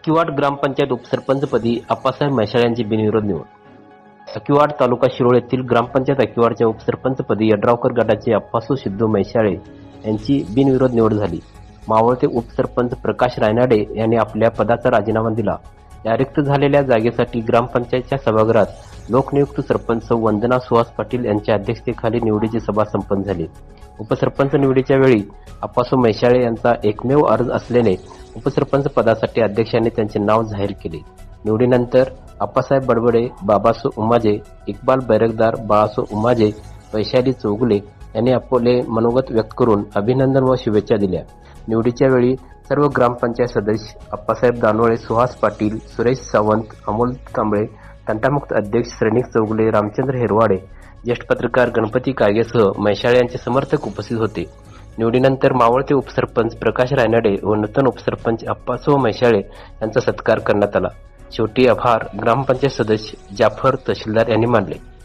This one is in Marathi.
अकिवाड ग्रामपंचायत उपसरपंचपदी अप्पासाहेब म्हैसाळ यांची बिनविरोध निवड. अकिवाड तालुका शिरोळ येथील ग्रामपंचायत अकिवाडच्या उपसरपंचपदी यड्रावकर गटाचे अप्पासू सिद्धू म्हैसाळे यांची बिनविरोध निवड झाली. मावळते उपसरपंच प्रकाश रायनाडे यांनी आपल्या पदाचा राजीनामा दिला. या रिक्त झालेल्या जागेसाठी ग्रामपंचायतच्या सभागृहात लोकनियुक्त सरपंच वंदना सुहास पाटील यांच्या अध्यक्षतेखाली निवडीची सभा संपन्न झाली. उपसरपंच निवडीच्या वेळी अप्पासू म्हैसाळे यांचा एकमेव अर्ज असल्याने उपसरपंच पदासाठी अध्यक्षांनी त्यांचे नाव जाहीर केले. निवडीनंतर अप्पासाहेब बडबडे बाबासो उमाजे इक्बाल बैरकदार बाळासो उमाजे वैशाली चौगुले यांनी आपले मनोगत व्यक्त करून अभिनंदन व शुभेच्छा दिल्या. निवडीच्या वेळी सर्व ग्रामपंचायत सदस्य अप्पासाहेब दानोळे सुहास पाटील सुरेश सावंत अमोल कांबळे तंटामुक्त अध्यक्ष श्रेणिक चौगुले रामचंद्र हेरवाडे ज्येष्ठ पत्रकार गणपती कायगेसह मैशाळे यांचे समर्थक उपस्थित होते. निवडीनंतर मावळते उपसरपंच प्रकाश रायनाडे व नूतन उपसरपंच अप्पासो म्हैशाळे यांचा सत्कार करण्यात आला. शेवटी आभार ग्रामपंचायत सदस्य जाफर तहसीलदार यांनी मानले.